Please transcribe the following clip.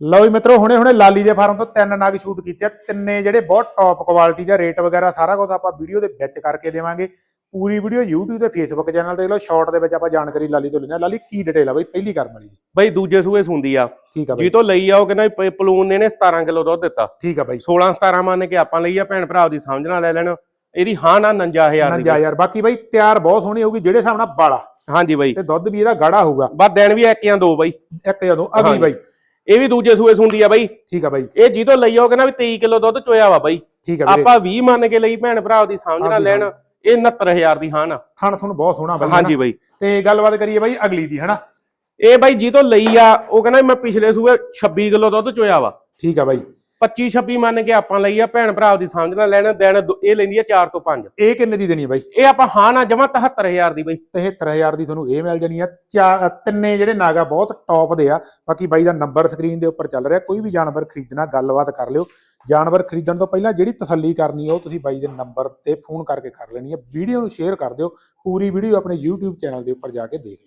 ਲਓ ਜੀ ਮਿੱਤਰੋ ਹੁਣੇ ਹੁਣੇ ਲਾਲੀ ਦੇ ਫਾਰਮ ਤੋਂ ਤਿੰਨ ਨਗ ਸ਼ੂਟ ਕੀਤੇ ਆ। ਤਿੰਨੇ ਜਿਹੜੇ ਬਹੁਤ ਟੌਪ ਕੁਆਲਿਟੀ ਦਾ ਰੇਟ ਵਗੈਰਾ ਸਾਰਾ ਕੁਝ ਆਪਾਂ ਵੀਡੀਓ ਦੇ ਵਿੱਚ ਕਰਕੇ ਦੇਵਾਂਗੇ। ਪੂਰੀ ਵੀਡੀਓ YouTube ਤੇ Facebook ਚੈਨਲ ਤੇ ਲਓ ਸ਼ਾਰਟ ਦੇ ਵਿੱਚ ਆਪਾਂ ਜਾਣਕਾਰੀ ਲਾਲੀ ਤੋਂ ਲੈਣਾ ਲਾਲੀ ਕੀ ਡਿਟੇਲ ਆ ਬਈ? ਪਹਿਲੀ ਕਰਮ ਵਾਲੀ ਦੀ ਬਈ ਦੂਜੇ ਸੂਏ ਸੁੰਦੀ ਆ। ਠੀਕ ਆ ਜੀ ਬਈ ਤੋਂ ਲਈ ਆ ਉਹ ਕਹਿੰਦਾ ਪਲੂਨ ਨੇ ਨੇ 17 ਕਿਲੋ ਦੁੱਧ ਦਿੱਤਾ। ਠੀਕ ਆ ਬਈ। 16 17 ਮੰਨ ਕੇ ਆਪਾਂ ਲਈ ਆ ਭੈਣ ਭਰਾ ਦੀ ਸਮਝ ਨਾਲ ਲੈ ਲੈਣ। ਇਹਦੀ ਹਾਂ ਨਾ 59000 ਦੀ 5000 ਬਾਕੀ ਬਈ ਤਿਆਰ ਬਹੁਤ ਸੋਹਣੀ ਹੋਊਗੀ ਜਿਹੜੇ ਹਿਸਾਬ ਨਾਲ ਬਾਲਾ ਹਾਂਜੀ ਬਈ। ਤੇ ਦੁੱਧ ਵੀ ਇਹਦਾ ਗਾੜਾ ਹੋਊਗਾ। ਬਸ ਦਿਨ ਵੀ ਇੱਕ ਜਾਂ ਦੋ ਬਈ। ਇੱਕ ਜਦੋਂ ਅਗਲੀ ਹਾਂਜੀ। ਬਈ ਇਹ ਵੀ ਦੂਜੇ ਸੂਏ ਸੁੰਦੀ ਆ ਬਈ। ਠੀਕ ਆ ਬਈ। ਇਹ ਜੀ ਤੋਂ ਲਈ ਆ ਉਹ ਕਹਿੰਦਾ ਵੀ 23 ਕਿਲੋ ਦੁੱਧ ਚੋਇਆ ਵਾ ਬਈ। ਠੀਕ ਆ ਵੀਰੇ। ਆਪਾਂ 20 ਮੰਨ ਕੇ ਲਈ ਭੈਣ ਭਰਾ ਦੀ ਸਮਝ ਨਾਲ ਲੈਣ। ਇਹ 69000 ਦੀ ਹਾਂ ਨਾ। ਥਣ ਤੁਹਾਨੂੰ ਬਹੁਤ ਸੋਹਣਾ ਬਈ ਹਾਂਜੀ ਬਈ। ਤੇ ਗੱਲਬਾਤ ਕਰੀਏ ਬਈ ਅਗਲੀ ਦੀ ਹਨਾ? ਇਹ ਬਾਈ ਜੀ ਤੋਂ ਲਈ ਆ ਉਹ ਕਹਿੰਦਾ ਮੈਂ ਪਿਛਲੇ ਸੂਏ 26 ਕਿਲੋ ਦੁੱਧ ਚੋਇਆ ਵਾ। ਠੀਕ ਆ ਬਈ। 25 26 ਮੰਨ ਕੇ ਆਪਾਂ ਲਈ ਆ ਭੈਣ ਭਰਾ ਦੀ ਸਮਝ ਨਾਲ ਲੈਣ ਦਿਨ ਦੋ- ਇਹ ਲੈਂਦੀ ਆ 4 ਤੋਂ 5 ਇਹ ਕਿੰਨੇ ਦੀ ਦੇਣੀ ਬਈ? ਇਹ ਆਪਾਂ ਹਾਂ ਨਾ ਜਮਾ 73000 ਦੀ ਬਈ। 73000 ਦੀ ਤੁਹਾਨੂੰ ਇਹ ਮਿਲ ਜਾਣੀ ਆ। ਚਾਰ ਤਿੰਨੇ ਜਿਹੜੇ ਨਾਗਾ ਬਹੁਤ ਟੌਪ ਦੇ ਆ। ਬਾਕੀ ਬਾਈ ਦਾ ਨੰਬਰ ਸਕਰੀਨ ਦੇ ਉੱਪਰ ਚੱਲ ਰਿਹਾ। ਕੋਈ ਵੀ ਜਾਨਵਰ ਖਰੀਦਣਾ ਗੱਲਬਾਤ ਕਰ ਲਿਓ। ਜਾਨਵਰ ਖਰੀਦਣ ਤੋਂ ਪਹਿਲਾਂ ਜਿਹੜੀ ਤਸੱਲੀ ਕਰਨੀ ਹੈ ਉਹ ਤੁਸੀਂ ਬਾਈ ਦੇ ਨੰਬਰ ਤੇ ਫੋਨ ਕਰਕੇ ਕਰ ਲੈਣੀ ਹੈ ਵੀਡੀਓ ਨੂੰ ਸ਼ੇਅਰ ਕਰ ਦਿਓ। ਪੂਰੀ ਵੀਡੀਓ ਆਪਣੇ YouTube ਚੈਨਲ ਦੇ ਉੱਪਰ ਜਾ ਕੇ ਦੇਖ